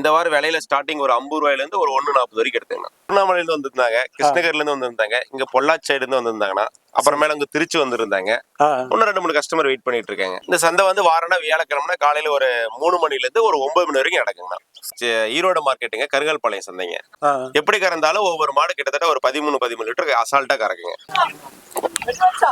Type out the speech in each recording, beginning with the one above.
இந்த வாரம் விலையில ஸ்டார்டிங் ஒரு ஐம்பது ரூபாயில இருந்து ஒரு ஒண்ணு நாற்பது வரைக்கும் எடுத்துங்கண்ணா திருவண்ணாமலையில இருந்து வந்திருந்தாங்க கிருஷ்ணகிரில இருந்து வந்திருந்தாங்க இங்க பொள்ளாச்சி சைடு இருந்து வந்திருந்தாங்கண்ணா அப்புறமேல அங்க திருச்சி வந்திருந்தாங்க. இன்னும் ரெண்டு மூணு கஸ்டமர் வெயிட் பண்ணிட்டு இருக்காங்க. இந்த சந்தை வந்து வாரம்னா வியாழக்கிழமை காலையில ஒரு மூணு மணில இருந்து ஒரு ஒன்பது மணி வரைக்கும் நடக்குங்கண்ணா. ஈரோடு மார்க்கெட்டுங்க கருங்கல்பாளையம் சந்தைங்க. ஆ. எப்படி கறந்தாலும் ஒவ்வொரு மாடு கிட்டத்தட்ட ஒரு பதிமூணு பதிமூணு லிட்டர் அசால்ட்டா கறக்குங்க.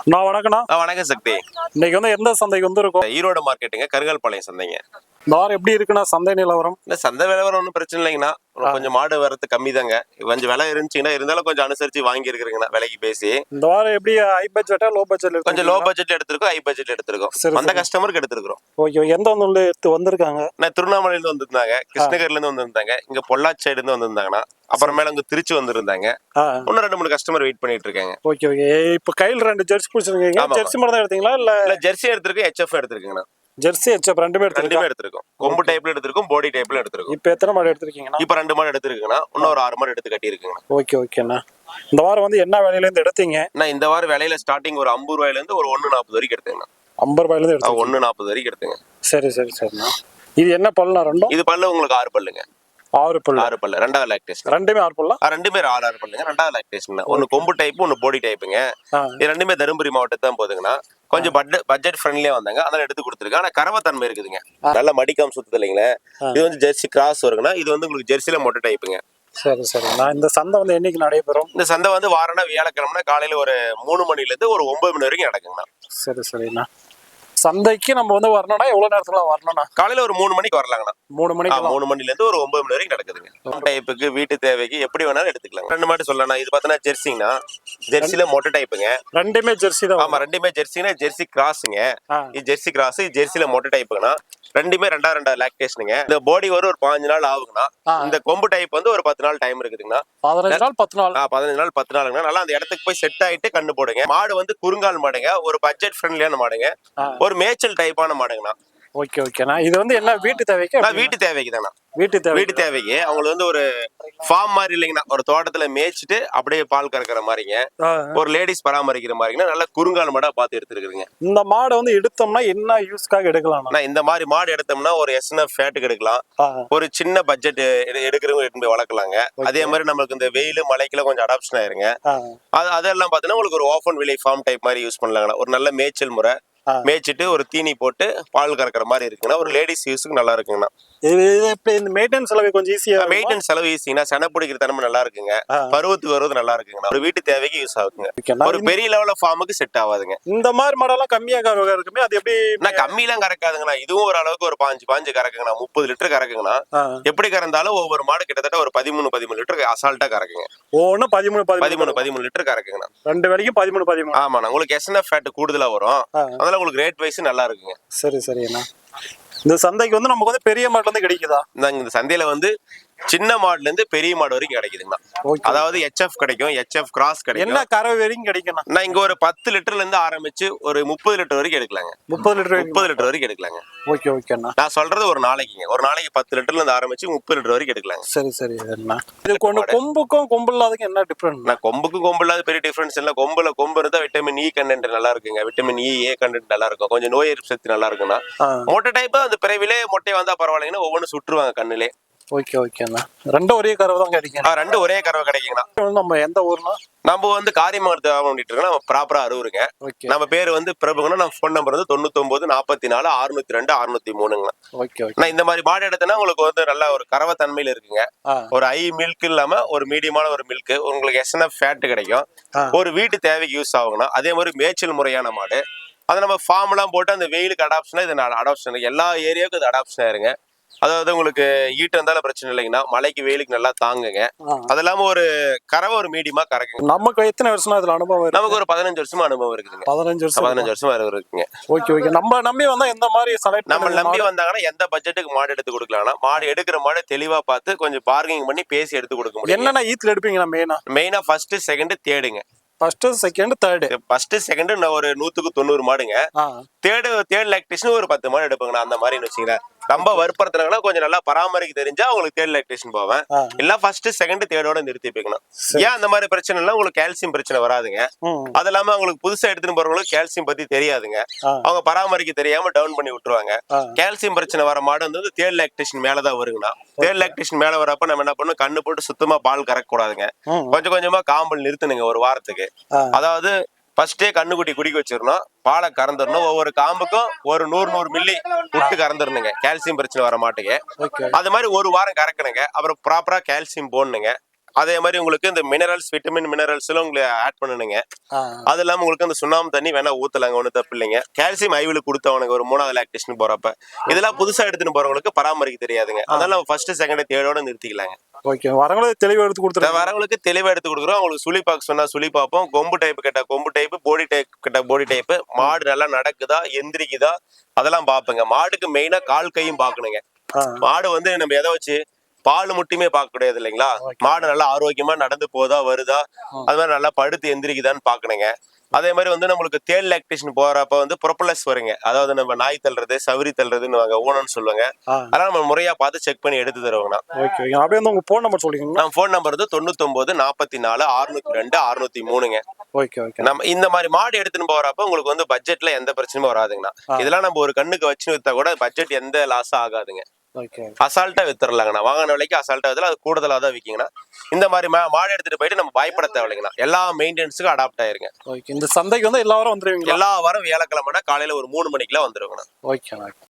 நான் வணக்கண்ணா. ஆ, வணக்கம் சக்தி. இன்னைக்கு வந்து எந்த சந்தைக்கு வந்திருக்கோம்? ஈரோடு மார்க்கெட்டுங்க கருங்கல்பாளையம் சந்தைங்க. இந்த வாரம் எப்படி இருக்குண்ணா சந்தை நிலவரம்? இல்ல சந்தை விலைவரம் ஒன்றும் பிரச்சனை இல்லைங்கண்ணா. கொஞ்சம் மாடு வரது கம்மி தாங்க கொஞ்சம் விலை இருந்துச்சுங்கன்னா இருந்தாலும் கொஞ்சம் அனுசரிச்சு வாங்கி இருக்கிறீங்கண்ணா விலைக்கு பேசி. இந்த வாரம் எப்படி ஹை பட்ஜெட்டா லோ பட்ஜெட் கொஞ்சம் லோ பட்ஜெட் எடுத்திருக்கோம் ஹை பட்ஜெட் எடுத்திருக்கோம். அந்த. கஸ்டமருக்கு எடுத்திருக்கிறோம். ஓகே எந்த ஒன்று எடுத்து வந்திருக்காங்க? நான் திருவண்ணாமலையில வந்திருந்தாங்க கிருஷ்ணகிரில இருந்து வந்திருந்தாங்க இங்க பொள்ளாச்சி சைடு இருந்து வந்திருந்தாங்கண்ணா அப்புறமேல அங்க திருச்சி வந்திருந்தாங்க. இன்னும் ரெண்டு மூணு கஸ்டமர் வெயிட் பண்ணிட்டு இருக்காங்க ஓகே. ஓகே இப்போ கையில் ரெண்டு ஜெர்சி பிடிச்சிருக்கீங்க. ஜெர்சி மட்டும் தான் எடுத்தீங்களா இல்ல? ஜெர்சி எடுத்திருக்கோம் ஹெச்எஃப் எடுத்திருக்கீங்கண்ணா ஜெர்சி ஹெச்எப் ரெண்டுமே ரெண்டுமே எடுத்திருக்கோம். கொம்பு டைப்ல எடுத்திருக்கோம் போடி டைப்ல எடுத்திருக்கோம். இப்போ எத்தனை மாடு எடுத்திருக்கீங்கண்ணா? இப்ப ரெண்டு மாடு எடுத்திருக்குங்கண்ணா. இன்னும் ஒரு ஆறு மாடு எடுத்து கட்டி இருக்குங்கண்ணா ஓகே ஓகேண்ணா இந்த வாரம் வந்து என்ன விலையில இருந்து எடுத்தீங்க? நான் இந்த வாரம் விலையில ஸ்டார்டிங் ஒரு ஐம்பது ரூபாயில இருந்து ஒரு ஒண்ணு நாற்பது வரைக்கும் எடுத்துங்கண்ணா. ஐம்பது ரூபாயில இருந்து எடுத்தீங்க. ஒண்ணு நாற்பது வரைக்கும் எடுத்துங்க. சரி சரி சரிண்ணா. இது என்ன பல்லுண்ணா ரெண்டும்? இது பல்லு உங்களுக்கு ஆறு பல்லுங்க. ஆறு பல்லு. ஆறு பல்லு. ரெண்டாவது லாக்டேஷன் ரெண்டுமே ஆறு பல்லா? ரெண்டு பேர் ஆறு ஆறு பல்லுங்க. ரெண்டாவது லாக்டேஷன் ஒன்னு கொம்பு டைப் ஒன்னு போடி டைப்புங்க இது ரெண்டுமே தருமபுரி மாவட்டத்தை தான் போகுதுங்கண்ணா. கொஞ்சம் பட்ஜெட் பட்ஜெட் ஃப்ரெண்ட்லியா வந்தாங்க. அதனால எடுத்து கொடுத்துருக்கேன். ஆனா கரவத்தன்மை இருக்குதுங்க. நல்ல மடிக்காம சுத்தது இல்லைங்களே. இது வந்து ஜெர்சி கிராஸ் வருங்கண்ணா இது வந்து உங்களுக்கு ஜெர்சில மொட்டை டைப்புங்க சரி சரிண்ணா இந்த சந்தை வந்து என்னைக்கு நடைபெறும்? இந்த சந்தை வந்து வாரம்னா வியாழக்கிழமை காலையில ஒரு மூணு மணில இருந்து ஒரு ஒன்பது மணி வரைக்கும் நடக்குங்கண்ணா. சரி சரிண்ணா. சந்தைக்கு நம்ம வந்து வரணும்னா எவ்வளவு நேரத்துல வரணும்ண்ணா? காலையில ஒரு மூணு மணிக்கு வரலாங்கண்ணா. மூணு மணிக்கு மூணு மணில இருந்து ஒரு ஒன்பது மணி வரைக்கும் நடக்குதுங்க. டைப்புக்கு வீட்டு தேவைக்கு எப்படி வேணாலும் எடுத்துக்கலாம். ரெண்டு மாட்டு சொல்லலாம் இது பார்த்தீங்கன்னா ஜெர்சிங்கண்ணா ஜெர்சில மொட்டை டைப்புங்க. ரெண்டுமே ஜெர்சி தான் ஆமா ரெண்டுமே ஜெர்சினா ஜெர்சி கிராஸுங்க. இது ஜெர்சி கிராஸ் ஜெர்சில மொட்டை டைப்புங்கண்ணா. ரெண்டுமே ரெண்டா ரெண்டா லாக்டேஷனுங்க இந்த பாடி வரும் ஒரு பாஞ்சு நாள் ஆகுங்கண்ணா. இந்த கொம்பு டைப் வந்து ஒரு பத்து நாள் டைம் இருக்குதுங்கண்ணா. பதினஞ்சு நாள் பத்து நாள். பதினஞ்சு நாள் பத்து நாளுங்கண்ணா. நல்லா அந்த இடத்துக்கு போய் செட் ஆயிட்டு கண்ணு போடுங்க. மாடு வந்து குறுங்கால் மாடுங்க. ஒரு பட்ஜெட் ஃப்ரெண்ட்லியான மாடுங்க. ஒரு மேய்ச்சல் டைப்பான மாடுங்கண்ணா. ஓகே ஓகேண்ணா இது வந்து என்ன வீட்டு தேவைக்கு வீட்டு தேவைக்கு தானே வீட்டு தேவை வீட்டு தேவைக்கு. அவங்களுக்கு வந்து ஒரு ஃபார்ம் மாதிரி இல்லைங்கண்ணா ஒரு தோட்டத்துல மேய்ச்சிட்டு அப்படியே பால் கறக்கிற மாதிரிங்க. ஒரு லேடிஸ் பராமரிக்கிற மாதிரிங்கன்னா நல்ல குறுங்கால் மாடா பார்த்து எடுத்துருக்குங்க இந்த மாடை வந்து எடுத்தோம்னா என்ன யூஸ்க்காக எடுக்கலாம்ண்ணா நான் இந்த மாதிரி மாடு எடுத்தோம்னா ஒரு எஸ்என்எஃப் ஃபேட்டுக்கு எடுக்கலாம். ஒரு சின்ன பட்ஜெட் எடுக்கிறவங்க எடுத்து போய் வளர்க்கலாங்க. அதே மாதிரி நம்மளுக்கு இந்த வெயில் மழைக்கெல்லாம் கொஞ்சம் அடாப்ஷன் ஆயிருங்க. அது அதெல்லாம் பார்த்தீங்கன்னா உங்களுக்கு ஒரு ஓப்பன் விலை ஃபார்ம் டைப் மாதிரி யூஸ் பண்ணலாங்கண்ணா. ஒரு நல்ல மேய்ச்சல் முறை. மேய்ச்சிட்டு ஒரு தீனி போட்டு பால் கறக்கிற மாதிரி இருக்குங்கன்னா ஒரு லேடிஸ் யூஸுக்கு நல்லா இருக்குங்கண்ணா. இந்த மெயின்டெனன்ஸ் செலவு கொஞ்சம் ஈஸியா மெயின்டெனன்ஸ் செலவு ஈஸிங்கண்ணா செனை பிடிக்கிற தன்மை நல்லா இருக்குங்க. பருவத்துக்கு வருவது நல்லா இருக்குங்கண்ணா. ஒரு வீட்டு தேவைக்கு யூஸ் ஆகுங்க ஒரு பெரிய லெவல்ல ஃபார்முக்கு செட் ஆகாதுங்க. இந்த மாதிரி மாடெல்லாம் கம்மியா இருக்குமே அது எப்படி நான் கம்மியெல்லாம் கறக்காதுங்கண்ணா. இதுவும் ஒரு அளவுக்கு ஒரு பாஞ்சு பாஞ்சு கறக்குங்கண்ணா. முப்பது லிட்டர் கறக்குங்கண்ணா. எப்படி கறந்தாலும் ஒவ்வொரு மாடு கிட்டத்தட்ட ஒரு பதிமூணு பதிமூணு லிட்டர் அசால்ட்டா கறக்குங்க. ஒவ்வொன்னு பதிமூணு பதிமூணு. பதிமூணு லிட்டர் கறக்குங்கண்ணா. ரெண்டு வேலைக்கும் பதிமூணு பதிமூணு. ஆமாண்ணா. உங்களுக்கு எஸ்என்எஃப் ஃபேட் கூடுதலா வரும். ஆ. அதனால உங்களுக்கு ரேட் வைஸ் நல்லா இருக்குங்க. சரி சரிண்ணா இந்த சந்தைக்கு வந்து நமக்கு வந்து பெரிய மாட்டுல இருந்து கிடைக்குதா? இந்த சந்தையில வந்து சின்ன மாடுல இருந்து பெரிய மாடு வரைக்கும் கிடைக்குதுங்கண்ணா. ஓகே. அதாவது ஹெச்எஃப் கிடைக்கும் ஹெச்எஃப் கிராஸ் கிடைக்கும். என்ன கறவை வரைக்கும் கிடைக்குண்ணா நான் இங்க ஒரு பத்து லிட்டர்ல இருந்து ஆரம்பிச்சு ஒரு முப்பது லிட்டர் வரைக்கும் எடுக்கலாங்க. முப்பது லிட்டர் முப்பது லிட்டர் வரைக்கும் எடுக்கலாங்க. ஓகே ஓகேண்ணா. நான் சொல்றது ஒரு நாளைக்குங்க. ஒரு நாளைக்கு பத்து லிட்டர்ல இருந்து ஆரம்பிச்சு முப்பது லிட்டர் வரைக்கும் எடுக்கலாங்க. சரி சரி இது கொண்டு கொம்புக்கும் கொம்பு இல்லாததுக்கும் என்ன டிஃப்ரெண்ட் நான் கொம்புக்கும் கொம்பு இல்லாத பெரிய டிஃபரன்ஸ் இல்லை. கொம்புல கொம்பு இருந்தா விட்டமின் இ கண்டென்ட் நல்லா இருக்குங்க. விட்டமின் இ ஏ கண்டென்ட் நல்லா இருக்கும். கொஞ்சம் நோய் எதிர்ப்பு சக்தி நல்லா இருக்கும்னா மொட்டை டைப் அந்த பிறவிலே மொட்டை வந்தா பரவாயில்லைங்கன்னா ஒவ்வொன்றும் சுற்றுவாங்க கண்ணுலே. ஓகே ஓகேண்ணா ரெண்டும் ஒரே கறவை தான் கிடைக்கும் ஆ, ரெண்டு ஒரே கறவை கிடைக்குங்கண்ணா. நம்ம எந்த ஊர்னா நம்ம வந்து காரியமாகத்தை பண்ணிட்டு இருக்கோம். நம்ம ப்ராப்பரா அறுவுருங்க ஓகே நம்ம பேர் வந்து பிரபுங்கன்னா நம்ம ஃபோன் நம்பர் வந்து தொண்ணூத்தொன்பது நாற்பத்தி நாலு அறுநூத்தி ரெண்டு அறுநூத்தி மூணுங்கண்ணா. ஓகே ஓகே நான் இந்த மாதிரி மாடு எடுத்தேன்னா உங்களுக்கு வந்து நல்ல ஒரு கறவை தன்மையில இருக்குங்க. ஒரு ஐ மில்க் இல்லாம ஒரு மீடியமான ஒரு மில்க் உங்களுக்கு எஸ்என்எஃப் ஃபேட் கிடைக்கும். ஒரு வீட்டு தேவைக்கு யூஸ் ஆகுங்கண்ணா. அதே மாதிரி மேய்ச்சல் முறையான மாடு. அதை நம்ம ஃபார்ம் எல்லாம் போட்டு அந்த வெயிலுக்கு அடாப்ஷனா இது அடாப்ஷன் எல்லா ஏரியாவுக்கும் இது அடாப்ஷன் ஆயிருங்க அதாவது உங்களுக்கு ஈட்டு இருந்தாலும் பிரச்சனை இல்லைங்கண்ணா. மழைக்கு வெயிலுக்கு நல்லா தாங்குங்க. அது இல்லாம ஒரு கறவை ஒரு மீடியமா கறக்குங்க. நமக்கு எத்தனை வருஷமா இதுல அனுபவம் நமக்கு ஒரு பதினஞ்சு வருஷமா அனுபவம் இருக்குதுங்க. பதினஞ்சு வருஷம். பதினஞ்சு வருஷமா இருக்குங்க ஓகே ஓகே. நம்ம நம்பி வந்தா எந்த மாதிரி செலக்ட் நம்ம நம்பி வந்தாங்கன்னா எந்த பட்ஜெட்டுக்கு மாடு எடுத்து கொடுக்கலாம்னா மாடு எடுக்கிற மாடு தெளிவா பார்த்து கொஞ்சம் பார்கிங் பண்ணி பேசி எடுத்து கொடுக்க முடியும். என்னென்ன ஈத்துல எடுப்பீங்கண்ணா மெயினா மெயினா ஃபர்ஸ்ட் செகண்ட் தேடுங்க first second third first second ஒரு நூத்துக்கு தொண்ணூறு மாடுங்க. தேர்டு தேர்ட் லாக்டேஷன் ஒரு பத்து மாடு எடுப்பாங்கண்ணா அந்த மாதிரி வச்சுங்களேன் ரொம்ப வற்புறுத்துறாங்கன்னா கொஞ்சம் நல்லா பராமரிக்க தெரிஞ்சா உங்களுக்கு தேர்ட் லாக்டேஷன் போவேன். இல்ல ஃபர்ஸ்ட் செகண்ட் தேர்டோட நிறுத்தி வைக்கணும். ஏன் அந்த மாதிரி பிரச்சனை எல்லாம் உங்களுக்கு கால்சியம் பிரச்சனை வராதுங்க. அது இல்லாம அவங்களுக்கு புதுசா எடுத்துட்டு போறவங்களுக்கு கால்சியம் பத்தி தெரியாதுங்க. அவங்க பராமரிக்க தெரியாம டவுன் பண்ணி விட்டுருவாங்க. கால்சியம் பிரச்சனை வர மாடு வந்து தேர்ட் லாக்டேஷன் மேலதான் வருங்கண்ணா. தேர்ட் லாக்டேஷன் மேல வரப்ப நம்ம என்ன பண்ணணும்? கண்ணு போட்டு சுத்தமா பால் கறக்க கூடாதுங்க கொஞ்சம் கொஞ்சமா காம்பல் நிறுத்துனுங்க ஒரு வாரத்துக்கு. அதாவது ஃபர்ஸ்டே கண்ணுக்குட்டி குடிக்க வச்சிடணும் பாலை கறந்துடணும். ஒவ்வொரு காம்புக்கும் ஒரு நூறு நூறு மில்லி விட்டு கறந்துடணுங்க. கால்சியம் பிரச்சனை வர மாட்டுக்கு ஓகே அது மாதிரி ஒரு வாரம் கறக்கணுங்க. அப்புறம் ப்ராப்பரா கால்சியம் போடணுங்க. அதே மாதிரி உங்களுக்கு இந்த மினரல்ஸ் விட்டமின் மினரல்ஸ் எல்லாம் உங்களுக்கு ஆட் பண்ணணுங்க அது இல்லாம உங்களுக்கு அந்த சுண்ணாம்பு தண்ணி வேணா ஊத்தலாங்க ஒன்றும் தப்பு இல்லைங்க. கால்சியம் ஐவில் கொடுத்தவனுக்கு ஒரு மூணாவது லாக்டேஷன் போறப்ப. இதெல்லாம் புதுசா எடுத்துட்டு போறவங்களுக்கு பராமரிக்க தெரியாதுங்க. அதனால நம்ம ஃபர்ஸ்ட் செகண்ட் தேர்டோட நிறுத்திக்கலாங்க. ஓகே. வரவங்களே தெளிவாக எடுத்து இந்த கொடுத்துருங்க. வரவங்களுக்கு தெளிவா எடுத்து கொடுக்குறோம். அவங்களுக்கு சுழி பார்க்க சொன்னா சுழி பார்ப்போம் கொம்பு டைப் கிட்ட கொம்பு டைப் போடி டைப் கிட்ட போடி டைப் மாடு நல்லா நடக்குதா எந்திரிக்குதா அதெல்லாம் பார்ப்பேங்க மாடுக்கு மெயினா கால் கையும் பார்க்கணுங்க ஆ. மாடு வந்து நம்ம எதை வச்சு பால் மட்டுமே பார்க்க கூடாது இல்லைங்களா? மாடு நல்லா ஆரோக்கியமா நடந்து போதா வருதா? அது மாதிரி நல்லா படுத்து எந்திரிக்குதான்னு பார்க்கணுங்க. அதே மாதிரி வந்து நம்மளுக்கு தேல் லாக்டேஷன் போறப்ப வந்து ப்ரொப்பலஸ் வருங்க. அதாவது நம்ம நாய் தள்ளுறது சவரி தள்ளுறதுன்னு ஊனம்னு சொல்லுவாங்க. அதெல்லாம் நம்ம முறையா பார்த்து செக் பண்ணி எடுத்து தருவாங்கண்ணா. ஓகே அப்படியே வந்து உங்க ஃபோன் நம்பர் சொல்லிக்கோங்களா நம்ம ஃபோன் நம்பர் வந்து தொண்ணூத்தொன்பது நாற்பத்தி நாலு அறுநூத்தி ரெண்டு அறுநூத்தி மூணுங்க ஓகே ஓகே. நம்ம இந்த மாதிரி மாடு எடுத்துன்னு போறப்ப உங்களுக்கு வந்து பட்ஜெட்ல எந்த பிரச்சனையும் வராதுங்கண்ணா. இதெல்லாம் நம்ம ஒரு கண்ணுக்கு வச்சு வித்தா கூட பட்ஜெட் எந்த லாஸும் ஆகாதுங்க. அசால்ட்டா வித்துறலாங்கண்ணா வாங்கின விலைக்கு அசால்ட்டா வித்துல அது கூடுதலா தான் விற்கிங்கண்ணா இந்த மாதிரி மாடு எடுத்துட்டு போயிட்டு நம்ம பயப்பட தேவையில்லைங்கண்ணா. எல்லா மெயின்டெனன்ஸுக்கும் அடாப்ட் ஆயிருங்க. ஓகே இந்த சந்தைக்கு வந்து எல்லா வாரம் வந்துருவீங்களா? எல்லா வாரம் வியாழக்கிழமைனா காலையில ஒரு மூணு மணிக்கெல்லாம் வந்துருங்கண்ணா ஓகே ஓகே